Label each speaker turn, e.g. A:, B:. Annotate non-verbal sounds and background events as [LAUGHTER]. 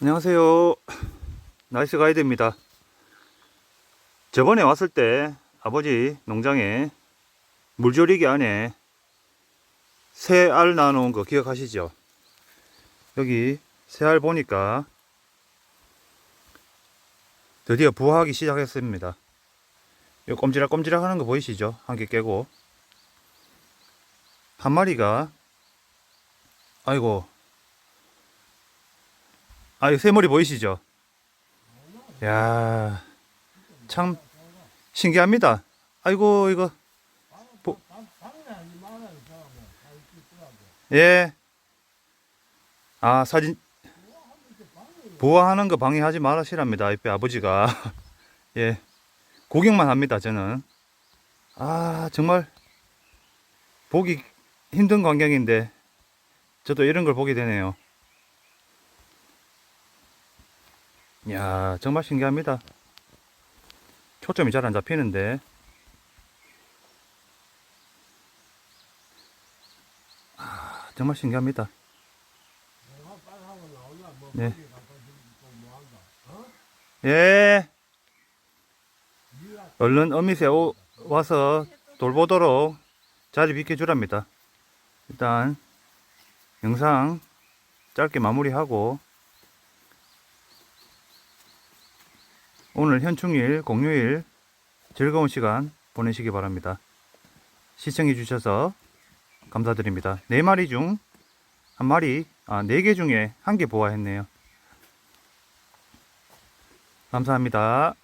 A: 안녕하세요. 나이스 가이드입니다. 저번에 왔을 때 아버지 농장에 물조리기 안에 새 알 나놓은 거 기억하시죠? 여기 새 알 보니까 드디어 부화하기 시작했습니다. 이 꼼지락 꼼지락 하는 거 보이시죠? 한 개 깨고 한 마리가 아이고 아, 이 새머리 보이시죠? 야, 참 신기합니다. 아이고 이거 예. 아 사진 보호하는 거 방해하지 말으시랍니다. 이때 아버지가 [LAUGHS] 예 구경만 합니다. 저는 아 정말 보기 힘든 광경인데 저도 이런 걸 보게 되네요. 이야, 정말 신기합니다. 초점이 잘 안 잡히는데. 아, 정말 신기합니다. 네. 예. 얼른 어미새 오, 와서 돌보도록 자리 비켜주랍니다. 일단, 영상 짧게 마무리하고, 오늘 현충일, 공휴일 즐거운 시간 보내시기 바랍니다. 시청해 주셔서 감사드립니다. 네 마리 중 한 마리, 아, 네 개 중에 한 개 보아했네요. 감사합니다.